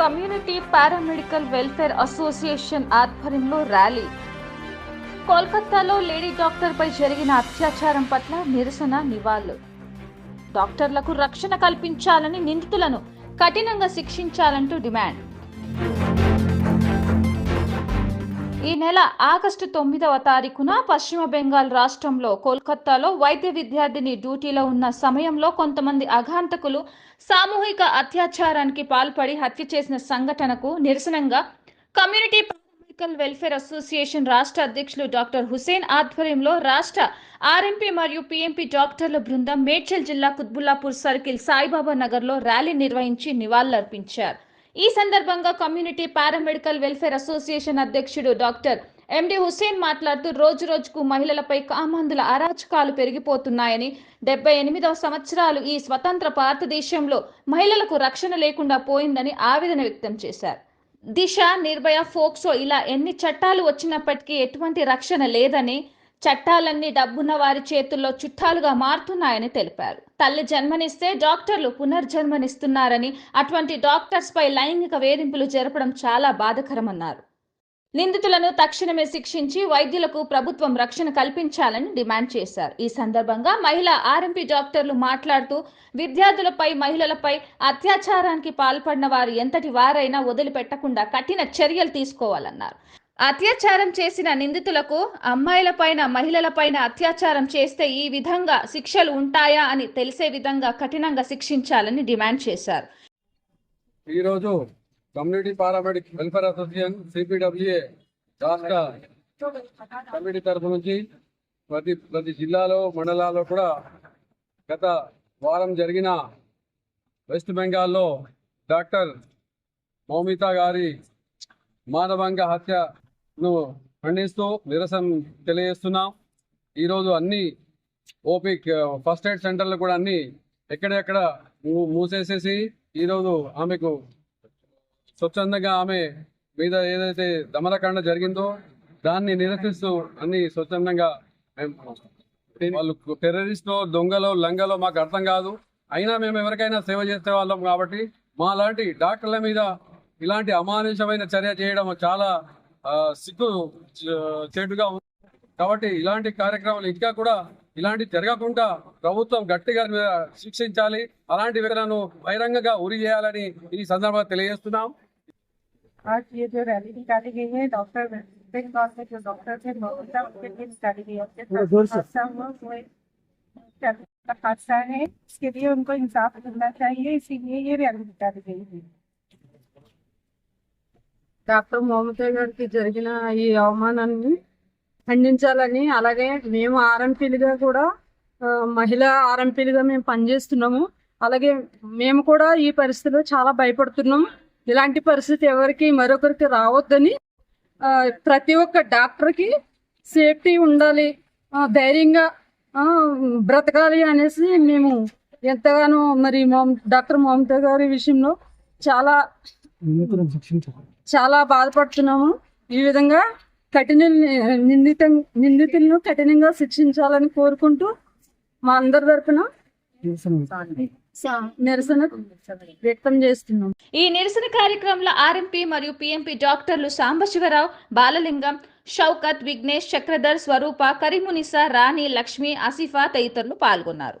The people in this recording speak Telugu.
కమ్యూనిటీ పారామెడికల్ వెల్ఫేర్ అసోసియేషన్ ఆధ్వర్యంలో ర్యాలీ. కోల్కతాలో లేడీ డాక్టర్పై జరిగిన అత్యాచారం పట్ల నిరసన నివాళులు. డాక్టర్లకు రక్షణ కల్పించాలని నిందితులను కఠినంగా శిక్షించాలంటూ డిమాండ్. ఈ నెల ఆగస్టు తొమ్మిదవ తారీఖున పశ్చిమ బెంగాల్ రాష్ట్రంలో కోల్కతాలో వైద్య విద్యార్థిని డ్యూటీలో ఉన్న సమయంలో కొంతమంది అఘాంతకులు సామూహిక అత్యాచారానికి పాల్పడి హత్య చేసిన సంఘటనకు నిరసనంగా కమ్యూనిటీ పారామెడికల్ వెల్ఫేర్ అసోసియేషన్ రాష్ట్ర అధ్యక్షులు డాక్టర్ హుసేన్ ఆధ్వర్యంలో రాష్ట్ర ఆర్ఎంపీ మరియు పీఎంపీ డాక్టర్ల బృందం మేడ్చల్ జిల్లా కుత్బుల్లాపూర్ సర్కిల్ సాయిబాబా నగర్లో ర్యాలీ నిర్వహించి నివాళులర్పించారు. ఈ సందర్భంగా కమ్యూనిటీ పారామెడికల్ వెల్ఫేర్ అసోసియేషన్ అధ్యక్షుడు డాక్టర్ ఎండి హుసేన్ మాట్లాడుతూ రోజు రోజుకు మహిళలపై కామందుల అరాచకాలు పెరిగిపోతున్నాయని డెబ్బై ఎనిమిదవ సంవత్సరాలు ఈ స్వతంత్ర భారతదేశంలో మహిళలకు రక్షణ లేకుండా పోయిందని ఆవేదన వ్యక్తం చేశారు. దిశ నిర్భయ ఫోక్సో ఇలా ఎన్ని చట్టాలు వచ్చినప్పటికీ ఎటువంటి రక్షణ లేదని చట్టాలన్నీ డబ్బున్న వారి చేతుల్లో చుట్టాలుగా మారుతున్నాయని తెలిపారు. తల్లి జన్మనిస్తే డాక్టర్లు పునర్జన్మనిస్తున్నారని అటువంటి డాక్టర్స్ పై లైంగిక వేధింపులు జరపడం చాలా బాధకరమన్నారు. నిందితులను తక్షణమే శిక్షించి వైద్యులకు ప్రభుత్వం రక్షణ కల్పించాలని డిమాండ్ చేశారు. ఈ సందర్భంగా మహిళా ఆర్ఎంపీ డాక్టర్లు మాట్లాడుతూ విద్యార్థులపై మహిళలపై అత్యాచారానికి పాల్పడిన వారు ఎంతటి వారైనా వదిలిపెట్టకుండా కఠిన చర్యలు తీసుకోవాలన్నారు. అత్యాచారం చేసిన నిందితులకు అమ్మాయిలపైన మహిళలపైన అత్యాచారం చేస్తే ఈ విధంగా శిక్షలు ఉంటాయా అని తెలిసే విధంగా కఠినంగా శిక్షించాలని డిమాండ్ చేశారు. ఈరోజు community paramedic welfare association CPWA రాష్ట్ర కమిటీ తరఫు నుంచి ప్రతి ప్రతి జిల్లాలో మండలాల్లో కూడా గత వారం జరిగిన వెస్ట్ బెంగాల్లో డాక్టర్ మౌమిత గారి మానవంగ నువ్వు ఖండిస్తూ నిరసన తెలియజేస్తున్నాం ఈరోజు అన్ని ఓపీ ఫస్ట్ ఎయిడ్ సెంటర్లు కూడా అన్ని ఎక్కడెక్కడ మూ- మూసేసేసి ఈరోజు ఆమెకు స్వచ్ఛందంగా ఆమె మీద ఏదైతే దమనకాండ జరిగిందో దాన్ని నిరసిస్తూ అన్ని స్వచ్ఛందంగా మేము వాళ్ళు టెర్రరిస్టో దొంగలో లంగలో మాకు అర్థం కాదు. అయినా మేము ఎవరికైనా సేవ చేసే వాళ్ళం కాబట్టి మా లాంటి డాక్టర్ల మీద ఇలాంటి అమానుషమైన చర్య చేయడం చాలా సిగ్గు చ- చెడుగా ఉంది కాబట్టి ఇలాంటి కార్యక్రమాలు ఇంకా కూడా ఇలాంటి జరగకుండా ప్రభుత్వం గట్టిగా మీద శిక్షించాలి అలాంటి వ్యక్తులను బహిరంగంగా ఉరి చేయాలని ఈ సందర్భంగా తెలియజేస్తున్నాం आज ये जो रैली निकाली गई है डॉक्टर बंगाल में जो डॉक्टर थे ममता उनके लिए निकाली गई है हादसा हुआ वो एक ट्रैफिक का हादसा है इसके लिए उनको इंसाफ मिलना चाहिए इसीलिए ये रैली निकाली गई है డాక్టర్ మమత గారికి జరిగిన ఈ అవమానాన్ని ఖండించాలని అలాగే మేము ఆర్ఎంపీలుగా కూడా మహిళా ఆర్ఎంపీలుగా మేము పనిచేస్తున్నాము. అలాగే మేము కూడా ఈ పరిస్థితిలో చాలా భయపడుతున్నాం. ఇలాంటి పరిస్థితి ఎవరికి మరొకరికి రావద్దని ప్రతి ఒక్క డాక్టర్కి సేఫ్టీ ఉండాలి ధైర్యంగా బ్రతకాలి అనేసి మేము ఎంతగానో మరి మో డాక్టర్ మమతా గారి విషయంలో చాలా చాలా బాధపడుతున్నాము. ఈ విధంగా కఠిన నిందిత నిందితులను కఠినంగా శిక్షించాలని కోరుకుంటూ మా అందరి తరపున నిరసన వ్యక్తం చేస్తున్నాం ఈ నిరసన కార్యక్రమంలో ఆర్ఎంపీ మరియు పిఎంపీ డాక్టర్లు సాంబశివరావు బాలలింగం షౌకత్ విఘ్నేష్ చక్రధర్ స్వరూప కరీమునిసా రాణి లక్ష్మి ఆసిఫా తదితరులు పాల్గొన్నారు.